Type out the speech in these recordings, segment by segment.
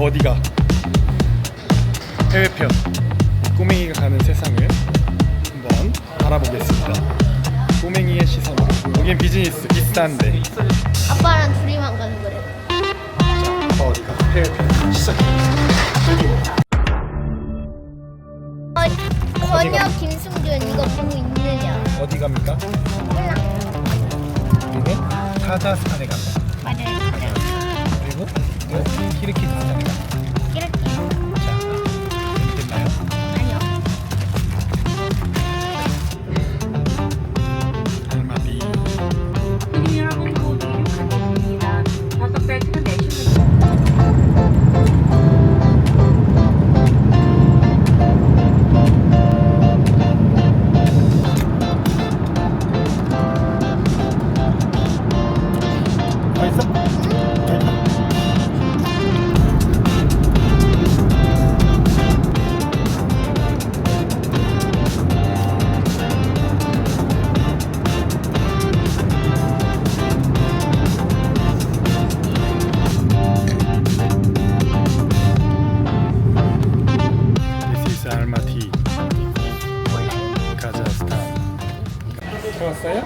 어디가? 해외편 꼬맹이가 가는 세상을 한번 알아보겠습니다. 꼬맹이의 시선으로 여긴 비즈니스 비싼데 아빠랑 둘이만 가는 거래. 자 아빠 어디가? 해외편 시작해. 어, 번역 김승준 이거 보고 있느냐? 어디 갑니까? 몰라. 우리는 카자흐스탄에 갑니다. 맞아요. 키르키스탄에 갑니다. 들어왔어요?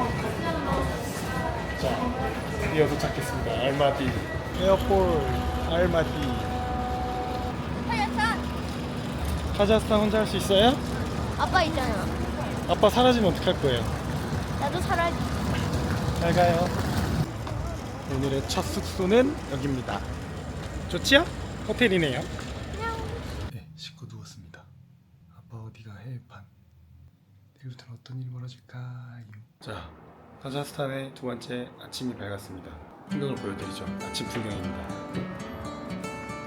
자, 드디어 도착했습니다. 알마디. 에어폴 알마디. 카자흐스탄 혼자 할 수 있어요? 아빠 있잖아. 아빠 사라지면 어떡할 거예요? 나도 사라지. 잘 가요. 오늘의 첫 숙소는 여기입니다. 좋지요? 호텔이네요. 네, 씻고 누웠습니다. 아빠 어디가 해외판. 내일부터는 어떤 일이 벌어질까요? 자, 카자흐스탄의 두 번째 아침이 밝았습니다. 풍경을 보여드리죠. 아침 풍경입니다.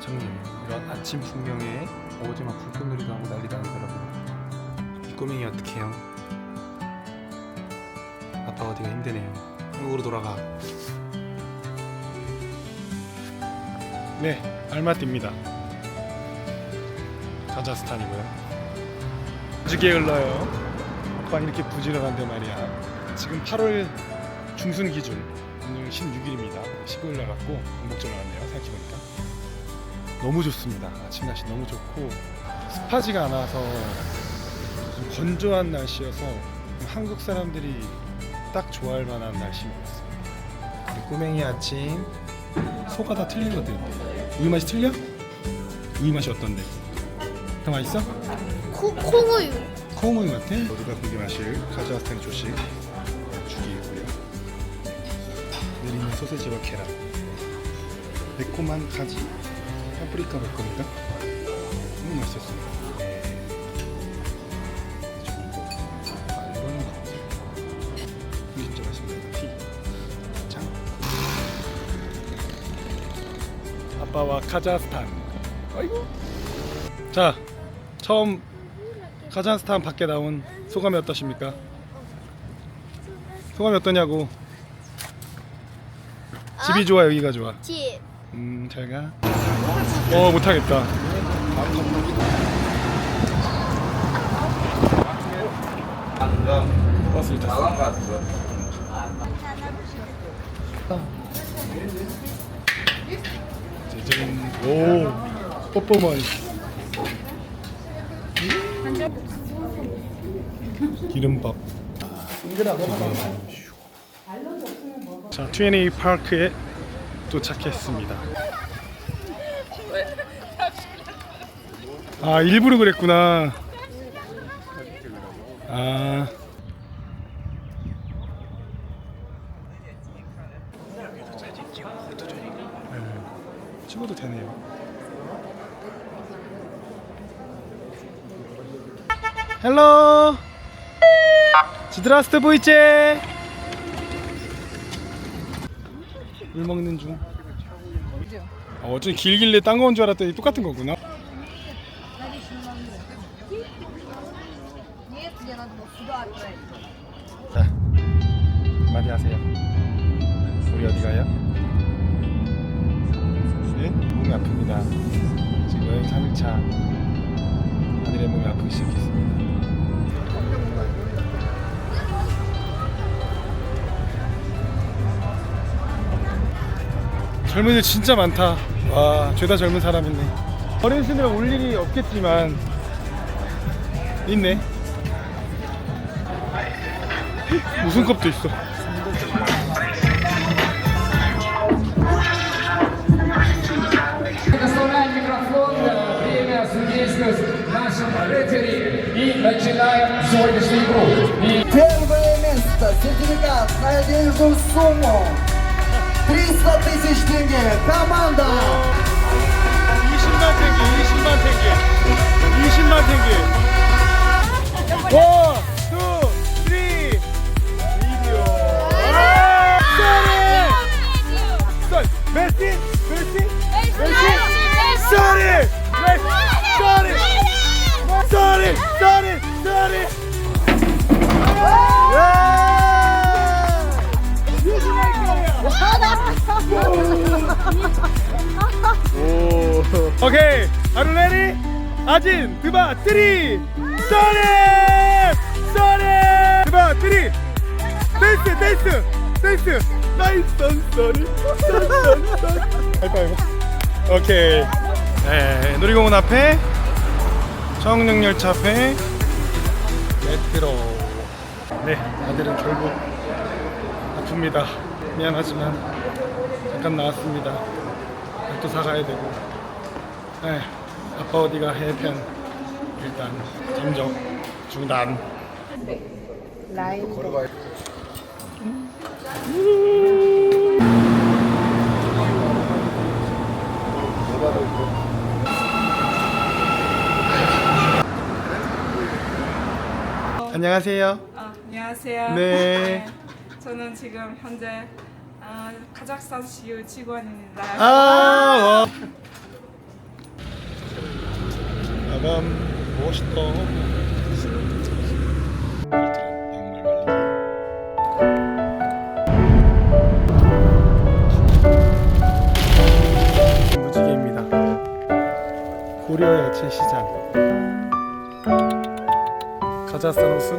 정말 이런 아침 풍경에 어제 막 불꽃놀이도 하고 난리도 아니더라고요. 이 꼬맹이 어떡해요? 아빠 어디가 힘드네요. 한국으로 돌아가. 네, 알마티입니다. 카자흐스탄이고요. 무지개 흘러요. 아빠 이렇게 부지런한데 말이야. 지금 8월 중순 기준 오늘 16일입니다. 15일 나갔고 공복절 나갔네요. 생각해보니까 너무 좋습니다. 아침 날씨 너무 좋고 습하지가 않아서 좀 건조한 날씨여서 한국 사람들이 딱 좋아할 만한 날씨인 것 같습니다. 꼬맹이 아침 소가 다 틀리거든. 우유 맛이 틀려? 우유 맛이 어떤데? 더 맛있어? 코, 콩우유. 콩우유 같아? 모두가 고기 마실 카자흐스탄 조식 죽이고요. 내리는 소세지와 계란. 매콤한 가지. 파프리카 매콤인가? 너무 맛있었어요. 네. 좋은 거. 아. 진짜 맛있습니다. 티. 짱. 아빠와 카자흐스탄. 아이고. 자, 처음 카자흐스탄 밖에 나온 소감이 어떠십니까? 소감이 어떠냐고? 집이 좋아 여기가 좋아? 집. 음, 잘 가. 어, 못 하겠다. 버스를 탔어. 짜잔. 오, 퍼포먼스. 기름밥. 자, 트웨니 파크에 도착했습니다. 아, 일부러 그랬구나. 아. 네, 찍어도 되네요. 헬로. 지드라스트보이체. 물 먹는 중. 어, 어쩐 길길래 딴거온줄 알았더니 똑같은 거구나. 젊은이들 진짜 많다. 와, 죄다 젊은 사람 있네. 어린이집에 올 일이 없겠지만 있네. 우승컵도 있어. Предоставляем микрофон, время судействовать нашим рыцарям и начинаем сегодняшнюю игру. И Первое место, сертификат на денежную сумму 300 тысяч тенге. Команда. Ешімдар тенге, ешімдар тенге. Ешімдар тенге. One, two, three. Видео. Sorry. Sorry. Messi, Messi, Messi. Sorry. Messi. Sorry. Sorry. Sorry. Sorry. 오. 오케이. 아루 레디? 아진, 드바, 트리! 쏘리! 쏘리! 드바, 트리! 댄스, 댄스! 댄스! 나이스, 쏘리! 하이파이브. 오케이. 네, 놀이공원 앞에 청릉열차 앞에 메트로. 네, 아들은 결국 아픕니다. 미안하지만 잠깐 나왔습니다. 또 사가야 되고. 네, 아빠 어디가 해편 일단 잠적 중단. 안녕하세요. 아, 안녕하세요. 네. 저는 지금 현재 아, 카자흐스탄 시유 직원입니다. 아, 와. 아밤 멋있다. 양말 말리기. 무지개입니다. 고려 야채 시장. 카자흐스탄 호수.